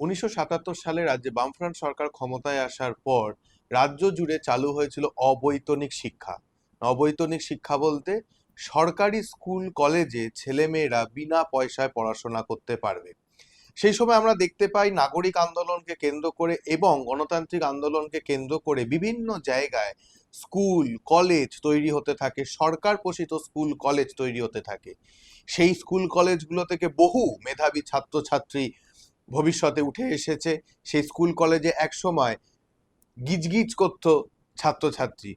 উনিশশো সাতাত্তর সালে রাজ্যে বামফ্রন্ট সরকার ক্ষমতায় আসার পর রাজ্য জুড়ে চালু হয়েছিল অবৈতনিক শিক্ষা। অবৈতনিক শিক্ষা বলতে সরকারি স্কুল, কলেজে ছেলেমেয়েরা বিনা পয়সায় পড়াশোনা করতে পারবে। সেই সময় আমরা দেখতে পাই নাগরিক আন্দোলনকে কেন্দ্র করে এবং গণতান্ত্রিক আন্দোলনকে কেন্দ্র করে বিভিন্ন জায়গায় স্কুল, কলেজ তৈরি হতে থাকে, সরকার পোষিত স্কুল, কলেজ তৈরি হতে থাকে। সেই স্কুল, কলেজগুলো থেকে বহু মেধাবী ছাত্রছাত্রী ভবিষ্যতে উঠে এসেছে সেই স্কুল কলেজে এক সময় গিজগিজ করত ছাত্রছাত্রী।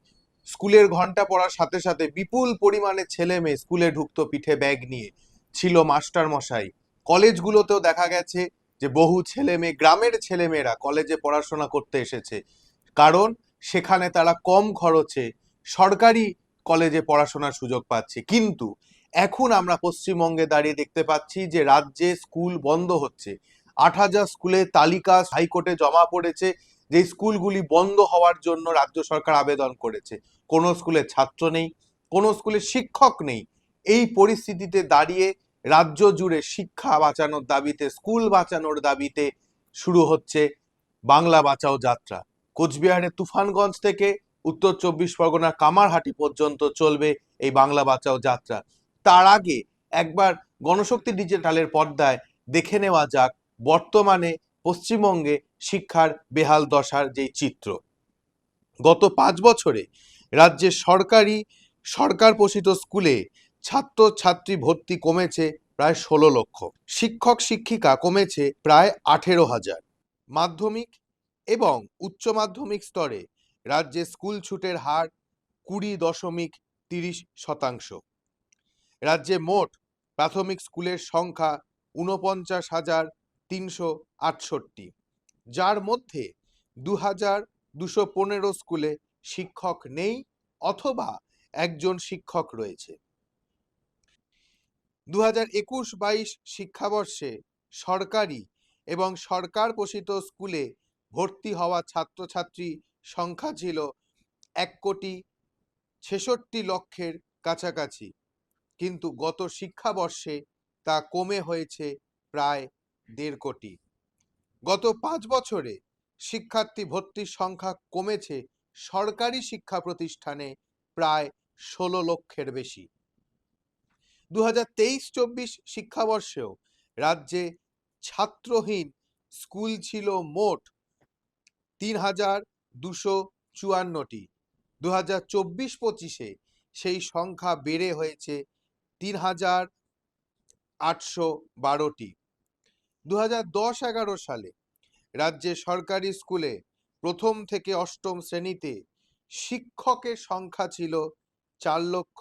স্কুলের ঘণ্টা পড়ার সাথে সাথে বিপুল পরিমাণে ছেলে মেয়ে স্কুলে ঢুকতো পিঠে ব্যাগ নিয়ে। ছিল মাস্টার মশাই। কলেজগুলোতেও দেখা গেছে যে বহু ছেলে মেয়ে, গ্রামের ছেলে মেয়েরা কলেজে পড়াশোনা করতে এসেছে। কারণ সেখানে তারা কম খরচে সরকারি কলেজে পড়াশোনার সুযোগ পাচ্ছে। কিন্তু এখন আমরা পশ্চিমবঙ্গে দাঁড়িয়ে দেখতে পাচ্ছি যে রাজ্যে স্কুল বন্ধ হচ্ছে। আট হাজার স্কুলের তালিকা হাইকোর্টে জমা পড়েছে যে স্কুলগুলি বন্ধ হওয়ার জন্য রাজ্য সরকার আবেদন করেছে। কোনো স্কুলে ছাত্র নেই, কোনো স্কুলে শিক্ষক নেই। এই পরিস্থিতিতে দাঁড়িয়ে রাজ্য জুড়ে শিক্ষা বাঁচানোর দাবিতে, স্কুল বাঁচানোর দাবিতে শুরু হচ্ছে বাংলা বাঁচাও যাত্রা। কোচবিহারের তুফানগঞ্জ থেকে উত্তর চব্বিশ পরগনার কামারহাটি পর্যন্ত চলবে এই বাংলা বাঁচাও যাত্রা। তার আগে একবার গণশক্তি ডিজিটালের পর্দায় দেখে নেওয়া যাক বর্তমানে পশ্চিমবঙ্গে শিক্ষার বেহাল দশার যেই চিত্র। গত পাঁচ বছরে রাজ্যে সরকারি সরকার পোষিত স্কুলে ছাত্র ছাত্রী ভর্তি কমেছে প্রায় ষোলো লক্ষ। শিক্ষক, শিক্ষিকা কমেছে প্রায় আঠেরো হাজার। মাধ্যমিক এবং উচ্চ মাধ্যমিক স্তরে রাজ্যে স্কুল ছুটের হার কুড়ি দশমিক তিরিশ শতাংশ। রাজ্যে মোট প্রাথমিক স্কুলের সংখ্যা ঊনপঞ্চাশ হাজার তিনশো আটষট্টি, যার মধ্যে দু হাজার দুশো পনেরো স্কুলে শিক্ষক নেই অথবা একজন শিক্ষক রয়েছে। দু হাজার একুশ বাইশ শিক্ষাবর্ষে সরকারি এবং সরকার পোষিত স্কুলে ভর্তি হওয়া ছাত্রছাত্রী সংখ্যা ছিল এক কোটি ছেষট্টি লক্ষের কাছাকাছি, কিন্তু গত শিক্ষাবর্ষে তা কমে হয়েছে প্রায় দেড় কোটি। গত পাঁচ বছরে শিক্ষার্থী ভর্তির সংখ্যা কমেছে সরকারি শিক্ষা প্রতিষ্ঠানে প্রায় ষোলো লক্ষের বেশি। দু হাজার তেইশ চব্বিশ শিক্ষাবর্ষেও রাজ্যে ছাত্রহীন স্কুল ছিল মোট তিন হাজার দুশো চুয়ান্নটি। দু হাজার চব্বিশ পঁচিশে সেই সংখ্যা বেড়ে হয়েছে তিন হাজার আটশো বারোটি। দু হাজার সালে রাজ্যে সরকারি স্কুলে প্রথম থেকে অষ্টম শ্রেণীতে শিক্ষকের সংখ্যা ছিল চার লক্ষ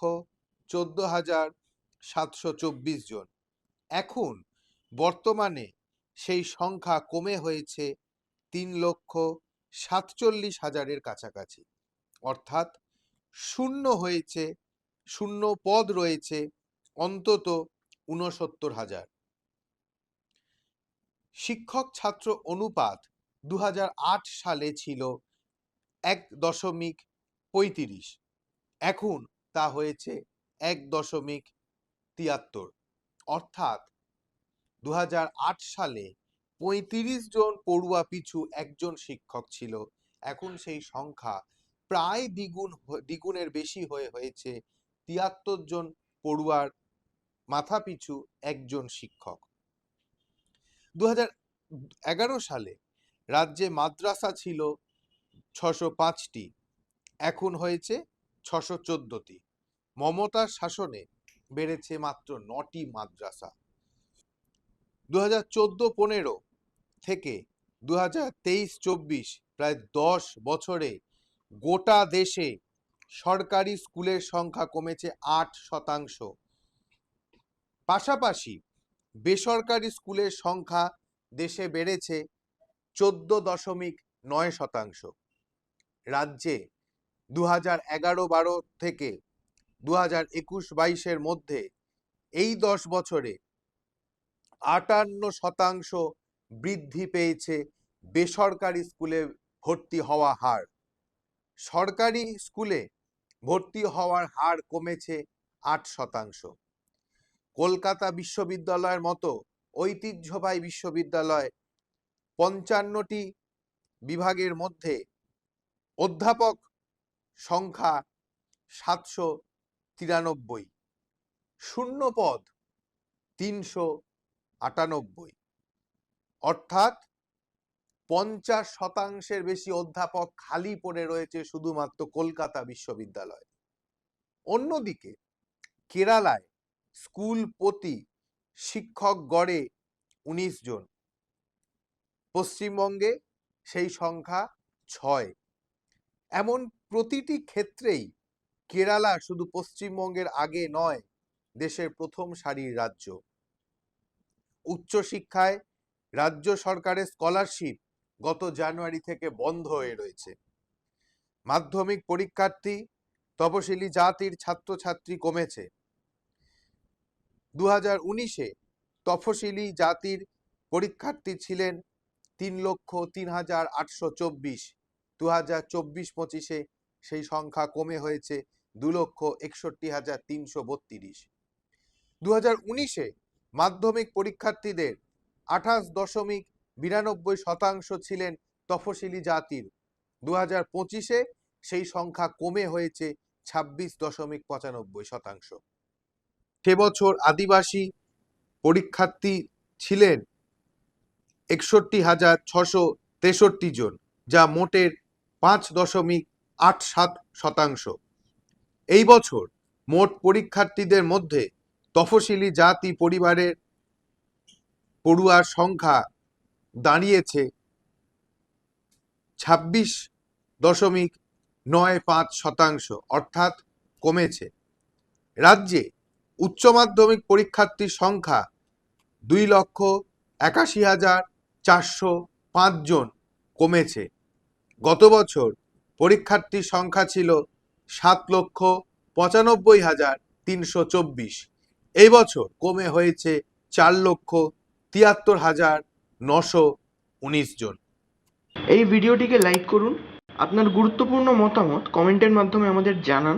চোদ্দ হাজার সাতশো চব্বিশ জন। এখন বর্তমানে সেই সংখ্যা কমে হয়েছে তিন লক্ষ সাতচল্লিশ হাজারের কাছাকাছি। অর্থাৎ শূন্য হয়েছে, শূন্য পদ রয়েছে অন্তত ঊনসত্তর হাজার। শিক্ষক ছাত্র অনুপাত দু হাজার আট সালে ছিল এক দশমিক পঁয়ত্রিশ। এখন তা হয়েছে এক দশমিক তিয়াত্তর। অর্থাৎ দু হাজার আট সালে পঁয়ত্রিশ জন পড়ুয়া পিছু একজন শিক্ষক ছিল। এখন সেই সংখ্যা প্রায় দ্বিগুণ দ্বিগুণের বেশি হয়ে হয়েছে। তিয়াত্তর জন পড়ুয়ার মাথা পিছু একজন শিক্ষক। দু সালে রাজ্যে মাদ্রাসা ছিল ছশো পাঁচটি, এখন হয়েছে ছশো চোদ্দটি। মমতার শাসনে বেড়েছে মাত্র নটি মাদ্রাসা। দু হাজার চোদ্দ পনেরো থেকে দু হাজার তেইশ চব্বিশ প্রায় দশ বছরে গোটা দেশে সরকারি স্কুলের সংখ্যা কমেছে আট শতাংশ। পাশাপাশি বেসরকারি স্কুলের সংখ্যা দেশে বেড়েছে চোদ্দ দশমিক নয় শতাংশ। রাজ্যে দু হাজার এগারো বারো থেকে দু হাজার একুশ বাইশের মধ্যে এই দশ বছরে আটান্ন শতাংশ বৃদ্ধি পেয়েছে বেসরকারি স্কুলে ভর্তি হওয়া হার। সরকারি স্কুলে ভর্তি হওয়ার হার কমেছে আট শতাংশ। কলকাতা বিশ্ববিদ্যালয়ের মতো ঐতিহ্যবাহী বিশ্ববিদ্যালয় পঞ্চান্নটি বিভাগের মধ্যে অধ্যাপক সংখ্যা সাতশো তিরানব্বই। শূন্য পদ তিনশো আটানব্বই। অর্থাৎ পঞ্চাশ শতাংশের বেশি অধ্যাপক খালি পড়ে রয়েছে শুধুমাত্র কলকাতা বিশ্ববিদ্যালয়। অন্যদিকে কেরালায় স্কুল প্রতি শিক্ষক গড়ে উনিশ জন। পশ্চিমবঙ্গে সেই সংখ্যা ছয়। এমন প্রতিটি ক্ষেত্রেই কেরালা শুধু পশ্চিমবঙ্গের আগে নয়, দেশের প্রথম সারির রাজ্য। উচ্চশিক্ষায় রাজ্য সরকারের স্কলারশিপ গত জানুয়ারি থেকে বন্ধ হয়ে রয়েছে। মাধ্যমিক পরীক্ষার্থী তপশিলি জাতির ছাত্রছাত্রী কমেছে। দু হাজার উনিশে তফসিলি জাতির পরীক্ষার্থী ছিলেন তিন লক্ষ তিন হাজার আটশো চব্বিশ। দু হাজার চব্বিশ পঁচিশে সেই সংখ্যা কমে হয়েছে দু লক্ষ একষট্টি হাজার তিনশো বত্রিশ। দু হাজার উনিশে মাধ্যমিক পরীক্ষার্থীদের আঠাশ দশমিক বিরানব্বই শতাংশ ছিলেন তফসিলি জাতির। দু হাজার পঁচিশে সেই সংখ্যা কমে হয়েছে ছাব্বিশ দশমিক পঁচানব্বই শতাংশ। সে বছর আদিবাসী পরীক্ষার্থী ছিলেন একষট্টি হাজার ছশো তেষট্টি জন, যা মোটের পাঁচ দশমিক আট সাত শতাংশ। এই বছর মোট পরীক্ষার্থীদের মধ্যে তফসিলি জাতি পরিবারের পড়ুয়ার সংখ্যা দাঁড়িয়েছে ছাব্বিশ দশমিক নয় পাঁচ শতাংশ, অর্থাৎ কমেছে। রাজ্যে উচ্চ মাধ্যমিক পরীক্ষার্থীর সংখ্যা দুই লক্ষ একাশি হাজার চারশো পাঁচজন কমেছে। গত বছর পরীক্ষার্থীর সংখ্যা ছিল সাত লক্ষ পঁচানব্বই হাজার তিনশো চব্বিশ। এই বছর কমে হয়েছে চার লক্ষ তিয়াত্তর হাজার নশো উনিশ জন। এই ভিডিওটিকে লাইক করুন। আপনার গুরুত্বপূর্ণ মতামত কমেন্টের মাধ্যমে আমাদের জানান।